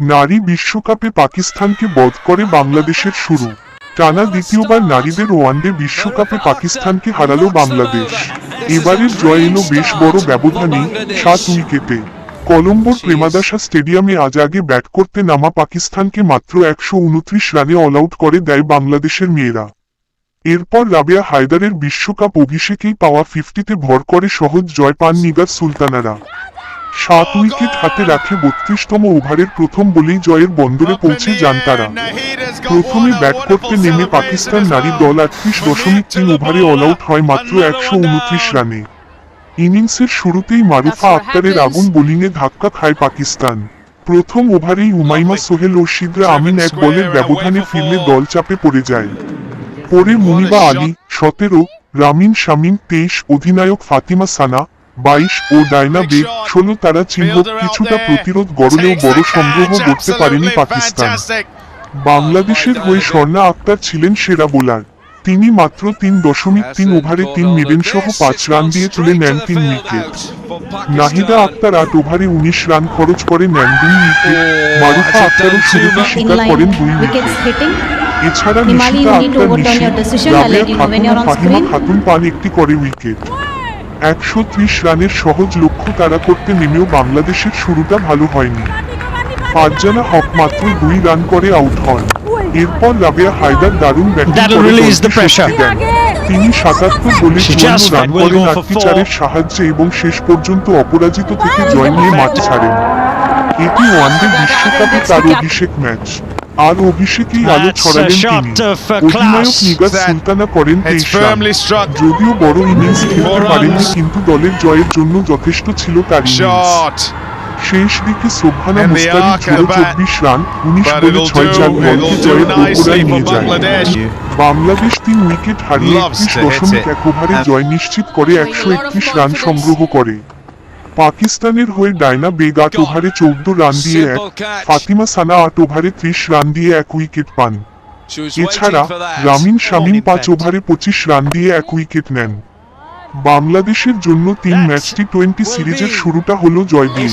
নারী বিশ্বকাপে পাকিস্তানকে বধ করে বাংলাদেশের শুরু। টানা দ্বিতীয়বার নারীদের ওয়ানডে বিশ্বকাপে পাকিস্তানকে হারালো বাংলাদেশ। এবারের জয় এলো বেশ বড় ব্যবধানে সাত উইকেটে। কলম্বোর প্রেমাদাসা স্টেডিয়ামে আজ আগে ব্যাট করতে নামা পাকিস্তানকে মাত্র একশো উনত্রিশ রানে অল আউট করে দেয় বাংলাদেশের মেয়েরা। এরপর রাবেয়া হায়দারের বিশ্বকাপ অভিষেকেই পাওয়া ফিফটিতে ভর করে সহজ জয় পান নিগার সুলতানারা। সাত উইকেট হাতে রাখে বত্রিশতম ওভারের প্রথম বলেই জয়ের বন্দরে পৌঁছে যান তারা। প্রথমে ব্যাট করতে নেমে পাকিস্তান নারী দল আটত্রিশ দশমিক তিন ওভারে অল আউট হয় মাত্র একশো উনত্রিশ রানে। ইনিংসের শুরুতেই মারুফা আক্তারের আগুন বোলিংয়ে ধাক্কা খায় পাকিস্তান। প্রথম ওভারেই উমাইমা সোহেল ও সিদ্রা আমিন এক বলের ব্যবধানে ফিরলে দল চাপে পড়ে যায়। পরে মুনিবা আলী, সতেরো, রামিন শামিন তেইশ, অধিনায়ক ফাতিমা সানা বাইশ ও ডায়না বেগ ষোলো তারা চিহ্ন কিছুটা প্রতিরোধ গড়লেও বড় সংগ্রহ করতে পারেনি পাকিস্তান। বাংলাদেশের হয়ে স্বর্ণা আক্তার ছিলেন সেরা বোলার। তিনি মাত্র তিন দশমিক তিন ওভারে তিন মিডেন সহ পাঁচ রান দিয়ে তুলে নেন তিন উইকেট নাহিদা আক্তার আট ওভারে উনিশ রান খরচ করে নেন দুই উইকেট মারুফা আক্তারও শুরুতে স্বীকার করেন দুই উইকেট। এছাড়া নিশিতা আক্তার নিশি রাবেয়া খাতুন on ফাহিমা খাতুন পান একটি করে উইকেট। একশো ত্রিশ রানের সহজ লক্ষ্য তারা করতে নেমেও বাংলাদেশের শুরুটা ভালো হয়নি। ফারজানা হক মাত্র দুই রান করে আউট হন। এরপর রাবেয়া হায়দার দারুণ ব্যাটিং তিনি সাতাত্তর বলে চুয়ান্ন রান করেন আটটি চারের সাহায্যে এবং শেষ পর্যন্ত অপরাজিত থেকে জয় নিয়ে মাঠ ছাড়েন। এটি ওয়ানডে বিশ্বকাপে তার অভিষেক ম্যাচ। আর অভিষেকেই আলো ছড়ালেন তিনি। অধিনায়ক. সুলতানা করেন তেইশ রান যদিও বড় ইনিংস খেলতে পারেননি কিন্তু দলের জয়ের জন্য যথেষ্ট ছিল তার ইনিংস শেষ দিকে সোভানা of that- চব্বিশ রান উনিশ বলে ছয় চার বলকে জয়ের নিয়ে যায়। বাংলাদেশ তিন উইকেট হারিয়ে একত্রিশ দশমিক এক ওভারে জয় নিশ্চিত করে একশো একত্রিশ রান সংগ্রহ করে। পাকিস্তানের হয়ে ডায়না বেগ আট ওভারে চৌদ্দ রান দিয়ে এক ফাতিমা সানা আট ওভারে ত্রিশ রান দিয়ে এক উইকেট পান। এছাড়া রামিন শামিন পাঁচ ওভারে পঁচিশ রান দিয়ে এক উইকেট নেন। বাংলাদেশের জন্য তিন ম্যাচটি টোয়েন্টি সিরিজের শুরুটা হলো জয় দিয়ে